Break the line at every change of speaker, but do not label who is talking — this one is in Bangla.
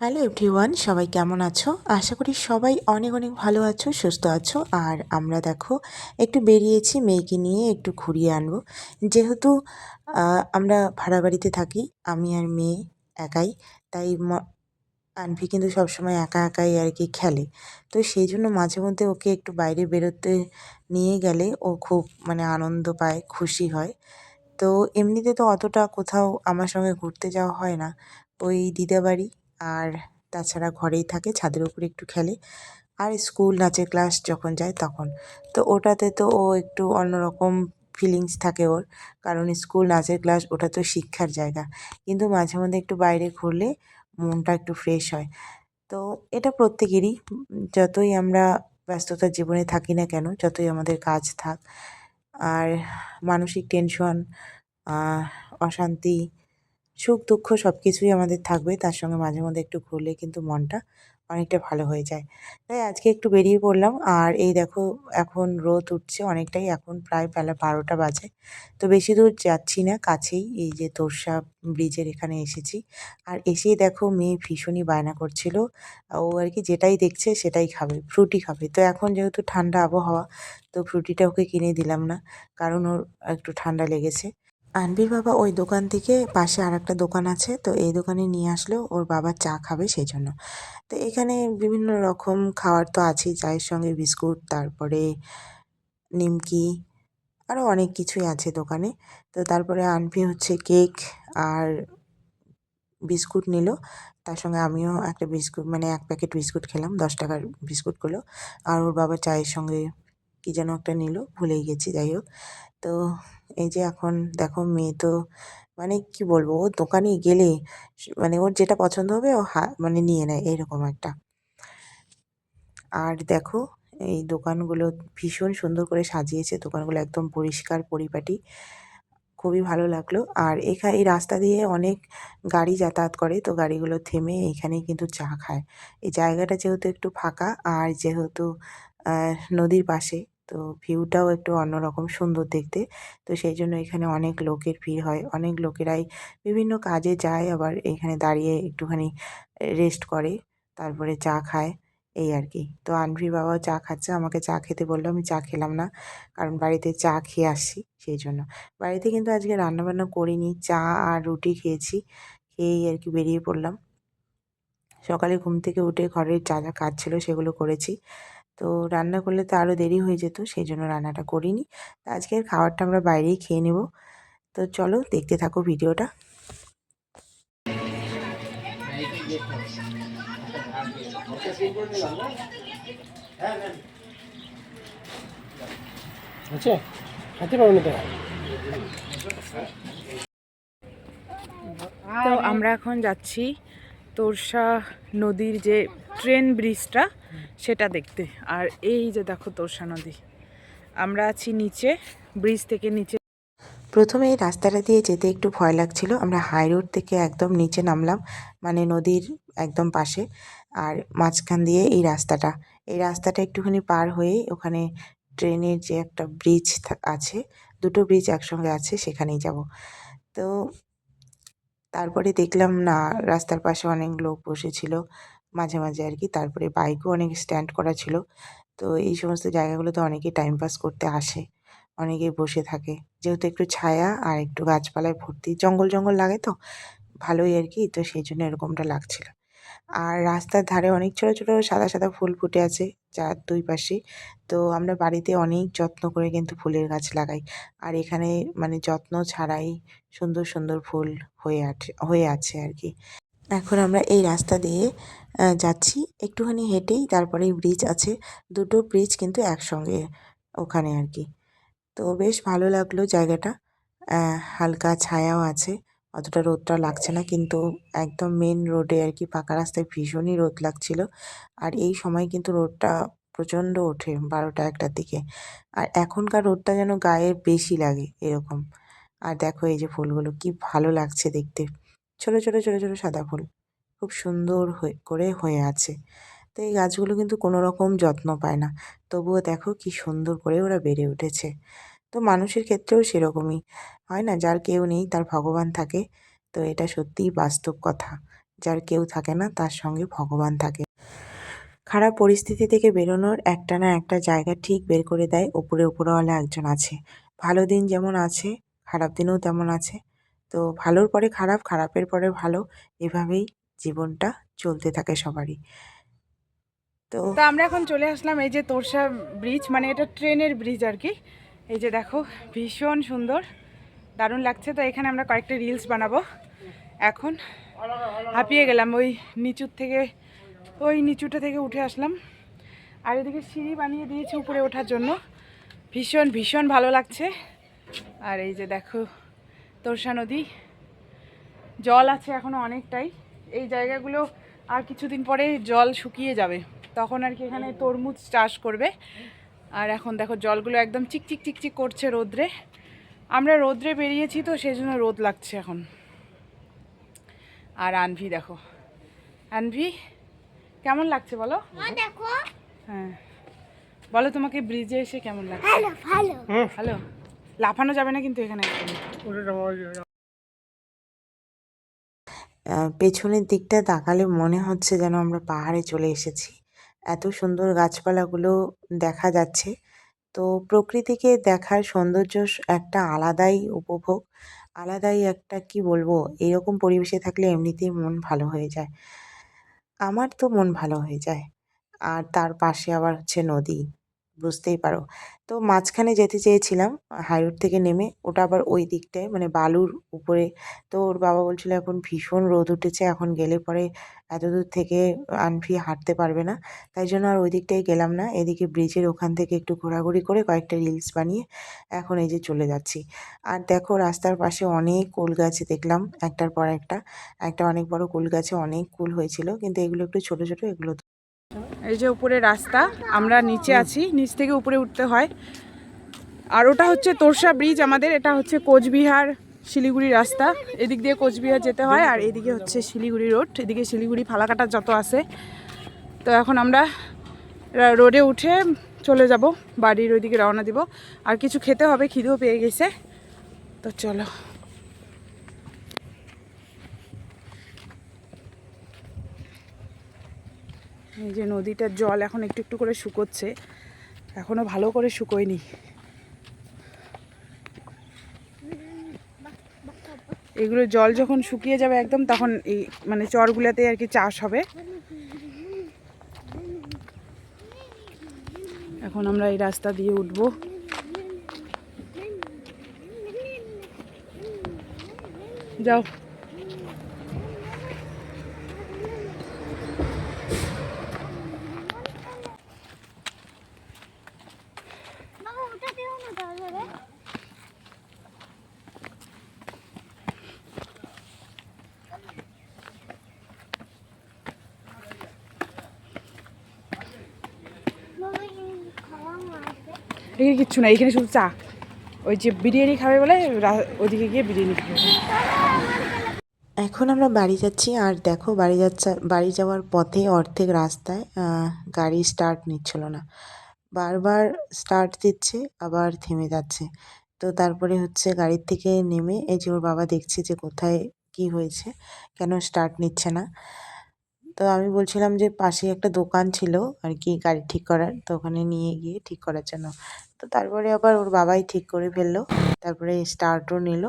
হ্যালো এভরিওয়ান সবাই কেমন আছো? আশা করি সবাই অনেক অনেক ভালো আছো, সুস্থ আছো। আর আমরা দেখো, একটু বেরিয়েছি মেয়েকে নিয়ে, একটু ঘুরিয়ে আনব। যেহেতু আমরা ভাড়া বাড়িতে থাকি, আমি আর মেয়ে একাই, তাই আনভি কিন্তু সবসময় একা একাই আর কি খেলে। তো সেই জন্য মাঝে মধ্যে ওকে একটু বাইরে বেরোতে নিয়ে গেলে ও খুব মানে আনন্দ পায়, খুশি হয়। তো এমনিতে তো অতটা কোথাও আমার সঙ্গে ঘুরতে যাওয়া হয় না। ওই দিদাবাড়ি আর তাছাড়া ঘরেই থাকে, ছাদের উপরে একটু খেলে। আর স্কুল নাচের ক্লাস যখন যায় তখন। তো ওটাতে তো ও একটু অন্যরকম ফিলিংস থাকে ওর। কারণ স্কুল নাচের ক্লাস ওটা তো শিক্ষার জায়গা। কিন্তু মাঝে মধ্যে একটু বাইরে ঘুরলে মনটা একটু ফ্রেশ হয়। তো এটা প্রত্যেকেরই। যতই আমরা ব্যস্ততার জীবনে থাকি না কেন, যতই আমাদের কাজ থাক। আর মানসিক টেনশন অশান্তি সুখ, দুঃখ সব কিছুই আমাদের থাকবে, তার সঙ্গে মাঝে মধ্যে একটু ঘুরলে কিন্তু মনটা অনেকটা ভালো হয়ে যায়। তাই আজকে একটু বেরিয়ে পড়লাম, আর এই দেখো এখন রোদ উঠছে অনেকটাই, এখন প্রায় বেলা বারোটা বাজে। তো বেশি দূর যাচ্ছি না, কাছেই এই যে তোরসা ব্রিজের এখানে এসেছি। আর এসেই দেখো মেয়ে ভীষণই বায়না করছিল, ও আর কি যেটাই দেখছে সেটাই খাবে ফ্রুটি খাবে। তো এখন যেহেতু ঠান্ডা আবহাওয়া, তো ফ্রুটিটা ওকে কিনে দিলাম না, কারণ ওর একটু ঠান্ডা লেগেছে। আনবির বাবা ওই দোকান থেকে পাশে আরেকটা দোকান আছে, তো এই দোকানে নিয়ে আসলো, ওর বাবা চা খাবে সেই জন্য তো এখানে বিভিন্ন রকম খাওয়ার তো আছেই, চায়ের সঙ্গে বিস্কুট, তারপরে নিমকি আরও অনেক কিছুই আছে দোকানে। তো তারপরে আনভি হচ্ছে কেক আর বিস্কুট নিল। তার সঙ্গে আমিও একটা বিস্কুট মানে এক প্যাকেট বিস্কুট খেলাম, দশ টাকার বিস্কুটগুলো। আর ওর বাবা চায়ের সঙ্গে কী যেন একটা নিল, ভুলেই গেছি, যাই হোক। তো এই যে এখন দেখো মেয়ে তো মানে কি বলব, ও দোকানে গেলে মানে ওর যেটা পছন্দ হবে ও হা মানে নিয়ে নেয়, এরকম একটা। আর দেখো এই দোকানগুলো ভীষণ সুন্দর করে সাজিয়েছে, দোকানগুলো একদম পরিষ্কার, পরিপাটি, খুবই ভালো লাগল। আর এখানে এই রাস্তা দিয়ে অনেক গাড়ি যাতায়াত করে, তো গাড়িগুলো থেমে এখানেই কিন্তু চা খায়। এই জায়গাটা যেহেতু একটু ফাঁকা, আর যেহেতু নদীর পাশে তো ভিউটাও একটু অন্যরকম সুন্দর দেখতে। তো সেই জন্য এখানে অনেক লোকের ভিড় হয়। অনেক লোকেরাই বিভিন্ন কাজে যায় আবার এখানে দাঁড়িয়ে একটুখানি রেস্ট করে, তারপরে চা খায়, এই আর কি। তো আনভির বাবাও চা খাচ্ছে, আমাকে চা খেতে বলল, আমি চা খেলাম না, কারণ বাড়িতে চা খেয়ে আসছি সেই জন্য বাড়িতে কিন্তু আজকে রান্নাবান্না করিনি, চা আর রুটি খেয়েছি, খেয়েই আর কি বেরিয়ে পড়লাম। সকালে ঘুম থেকে উঠে ঘরের যা যা কাজ ছিল সেগুলো করেছি। তো রান্না করলে তো আরও দেরি হয়ে যেত সেই জন্য রান্নাটা করিনি। তো আজকের খাবারটা আমরা বাইরেই খেয়ে নেব। তো চলো দেখতে থাকো ভিডিওটা।
খেতে না তো?
তো আমরা এখন যাচ্ছি তোরসা নদীর যে ট্রেন ব্রিজটা, সেটা দেখতে। আর এই যে দেখো তোরসা নদী। আমরা আছি নিচে, ব্রিজ থেকে নিচে।
প্রথমে এই রাস্তাটা দিয়ে যেতে একটু ভয় লাগছিল। আমরা হাই রোড থেকে একদম নিচে নামলাম মানে নদীর একদম পাশে। আর মাঝখান দিয়ে এই রাস্তাটা। এই রাস্তাটা একটুখানি পার হয়ে ওখানে ট্রেনের যে একটা ব্রিজ আছে, দুটো ব্রিজ একসঙ্গে আছে, সেখানেই যাব। তো তারপরে দেখলাম না, রাস্তার পাশে অনেক লোক বসেছিল মাঝে মাঝে আর কি। তারপরে বাইকও অনেক স্ট্যান্ড করা ছিল। তো এই সমস্ত জায়গাগুলোতে অনেকেই টাইম পাস করতে আসে অনেকেই বসে থাকে। যেহেতু একটু ছায়া আর একটু গাছপালায় ভর্তি, জঙ্গল জঙ্গল লাগে তো, ভালোই আর কি। তো সেই জন্য এরকমটা লাগছিল। আর রাস্তার ধারে অনেক ছোটো ছোটো সাদা সাদা ফুল ফুটে আছে যার দুই পাশে। তো আমরা বাড়িতে অনেক যত্ন করে কিন্তু ফুলের গাছ লাগাই। আর এখানে মানে যত্ন ছাড়াই সুন্দর সুন্দর ফুল হয়ে আছে হয়ে আছে আর কি এখন আমরা এই রাস্তা দিয়ে যাচ্ছি। একটুখানি হেঁটেই তারপরে ব্রিজ আছে। দুটো ব্রিজ কিন্তু একসঙ্গে ওখানে আর কি তো বেশ ভালো লাগল জায়গাটা। হালকা ছায়াও আছে। অতটা রোদটা লাগছে না, কিন্তু একদম মেন রোডে আর কি পাকা রাস্তায় ভীষণই রোদ লাগছিল। আর এই সময় কিন্তু রোদটা প্রচণ্ড ওঠে বারোটা একটার দিকে। আর এখনকার রোদটা যেন গায়ে বেশি লাগে এরকম। আর দেখো এই যে ফুলগুলো, কি ভালো লাগছে দেখতে। ছোট ছোট ছোট ছোট সাদা ফুল। খুব সুন্দর হয়ে, করে হয়ে আছে। তো এই গাছগুলো কিন্তু কোনো রকম যত্ন পায় না। তবুও দেখো কি সুন্দর করে ওরা বেড়ে উঠেছে। তো মানুষের ক্ষেত্রেও সেরকমই। হয় না? যার কেউ নেই, তার ভগবান থাকে। তো এটা সত্যিই বাস্তব কথা। যার কেউ থাকে না, তার সঙ্গে ভগবান থাকে। খারাপ পরিস্থিতি থেকে বেরোনোর একটা না একটা জায়গা ঠিক বের করে দেয়। ওপরে ওপরওয়ালা একজন আছে। ভালো দিন যেমন আছে, খারাপ দিনেও তেমন আছে। তো ভালোর পরে খারাপ, খারাপের পরে ভালো। এভাবেই জীবনটা চলতে থাকে সবারই। তো
আমরা এখন চলে আসলাম এই যে তোরসা ব্রিজ মানে এটা ট্রেনের ব্রিজ আর কি। এই যে দেখো, ভীষণ সুন্দর, দারুণ লাগছে। তো এখানে আমরা কয়েকটা রিলস বানাবো। এখন হাঁপিয়ে গেলাম, ওই নিচুর থেকে, ওই নিচুটা থেকে উঠে আসলাম। আর এদিকে সিঁড়ি বানিয়ে দিয়েছে উপরে ওঠার জন্য। ভীষণ ভীষণ ভালো লাগছে। আর এই যে দেখো, তোরসা নদী। জল আছে এখনও অনেকটাই। এই জায়গাগুলো আর কিছুদিন পরে জল শুকিয়ে যাবে। তখন আর কি এখানে তরমুজ চাষ করবে। আর এখন দেখো জলগুলো একদম চিকচিক চিকচিক করছে রোদ্রে। আমরা রোদ্রে বেরিয়েছি তো সেই জন্য রোদ লাগছে এখন। আর আনভি দেখো। আনভি কেমন লাগছে বলো?
দেখো।
হ্যাঁ। বলো তোমাকে ব্রিজে এসে কেমন লাগছে?
ভালো
লাফানো যাবে না কিন্তু এখানে
পেছনের দিকটা তাকালে মনে হচ্ছে যেন আমরা পাহাড়ে চলে এসেছি। এত সুন্দর গাছপালাগুলো দেখা যাচ্ছে। তো প্রকৃতিকে দেখার সৌন্দর্য একটা আলাদাই উপভোগ, আলাদাই একটা কি বলব, এরকম পরিবেশে থাকলে এমনিতেই মন ভালো হয়ে যায়। আমার তো মন ভালো হয়ে যায়। আর তার পাশে আবার হচ্ছে নদী। বুঝতেই পারো। তো মাঝখানে যেতে চেয়েছিলাম হাইরোড থেকে নেমে। ওটা আবার ওই দিকটায় মানে বালুর উপরে। তো ওর বাবা বলছিল, এখন ভীষণ রোদ উঠেছে, এখন গেলে পরে এত দূর থেকে আনফি হাঁটতে পারবে না। তাই জন্য আর ওই দিকটায় গেলাম না। এদিকে ব্রিজের ওখান থেকে একটু ঘোরাঘুরি করে কয়েকটা রিলস বানিয়ে এখন এই যে চলে যাচ্ছি। আর দেখো, রাস্তার পাশে অনেক কুল গাছ দেখলাম, একটার পর একটা। একটা অনেক বড় কুল গাছে অনেক কুল হয়েছিল, কিন্তু এগুলো একটু ছোট ছোট, এগুলো
এই যে উপরে রাস্তা, আমরা নিচে আছি, নিচ থেকে উপরে উঠতে হয়। আর ওটা হচ্ছে তোরসা ব্রিজ আমাদের, এটা হচ্ছে কোচবিহার শিলিগুড়ি রাস্তা। এদিক দিয়ে কোচবিহার যেতে হয়, আর এদিকে হচ্ছে শিলিগুড়ি রোড। এদিকে শিলিগুড়ি ফালাকাটা যত আছে। তো এখন আমরা রোডে উঠে চলে যাব, বাড়ির ওইদিকে রওনা দিব। আর কিছু খেতে হবে, খিদেও পেয়ে গেছে। তো চলো। এই যে নদীটার জল এখন একটু একটু করে শুকোচ্ছে, এখনও ভালো করে শুকোয়নি। এগুলো জল যখন শুকিয়ে যাবে একদম, তখন এই মানে চরগুলাতে আর কি চাষ হবে। এখন আমরা এই রাস্তা দিয়ে উঠবো। যাও
বাবা ওটা দিও না তাহলে বাবা এই খাওয়া মারবে
এখানে কিচ্ছু না এখানে শুধু চা। ওই যে বিরিয়ানি খাবে বলে ওদিকে গিয়ে বিরিয়ানি খাবে।
এখন আমরা বাড়ি যাচ্ছি, আর দেখো বাড়ি যাচ্ছা, বাড়ি যাওয়ার পথে অর্ধেক রাস্তায় গাড়ি স্টার্ট নিচ্ছিল না। বারবার স্টার্ট দিচ্ছে, আবার থেমে যাচ্ছে। তো তারপরে হচ্ছে গাড়ির থেকে নেমে এই যে ওর বাবা দেখছে যে কোথায় কি হয়েছে, কেন স্টার্ট নিচ্ছে না। তো আমি বলছিলাম যে পাশে একটা দোকান ছিল আর কি গাড়ি ঠিক করার, তো ওখানে নিয়ে গিয়ে ঠিক করার জন্য। তো তারপরে আবার ওর বাবাই ঠিক করে ফেলল। তারপরে স্টার্টও নিল।